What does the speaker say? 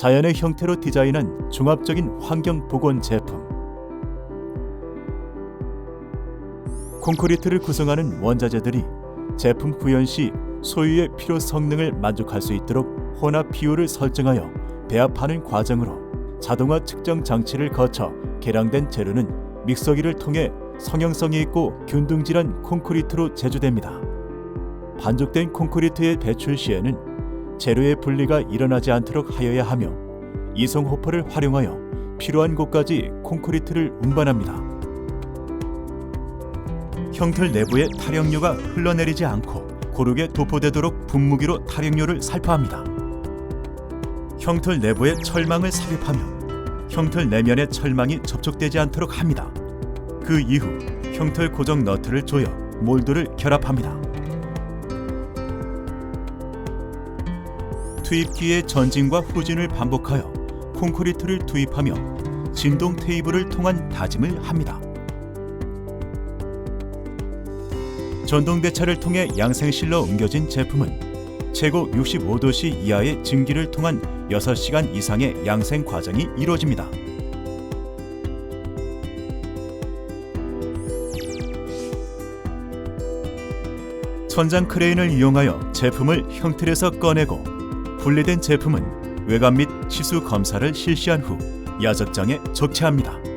자연의 형태로 디자인한 종합적인 환경 보건 제품. 콘크리트를 구성하는 원자재들이 제품 구현 시 소유의 필요 성능을 만족할 수 있도록 혼합 비율을 설정하여 배합하는 과정으로 자동화 측정 장치를 거쳐 개량된 재료는 믹서기를 통해 성형성이 있고 균등질한 콘크리트로 제조됩니다. 반죽된 콘크리트의 배출 시에는 재료의 분리가 일어나지 않도록 하여야 하며 이송 호퍼를 활용하여 필요한 곳까지 콘크리트를 운반합니다. 형틀 내부의 타령류가 흘러내리지 않고 고르게 도포되도록 분무기로 타령류를 살포합니다. 형틀 내부에 철망을 삽입하며 형틀 내면의 철망이 접촉되지 않도록 합니다. 그 이후 형틀 고정 너트를 조여 몰드를 결합합니다. 투입기의 전진과 후진을 반복하여 콘크리트를 투입하며 진동 테이블을 통한 다짐을 합니다. 전동 배차를 통해 양생실로 옮겨진 제품은 최고 65도씨 이하의 증기를 통한 6시간 이상의 양생 과정이 이루어집니다. 천장 크레인을 이용하여 제품을 형틀에서 꺼내고 분리된 제품은 외관 및 치수 검사를 실시한 후 야적장에 적체합니다.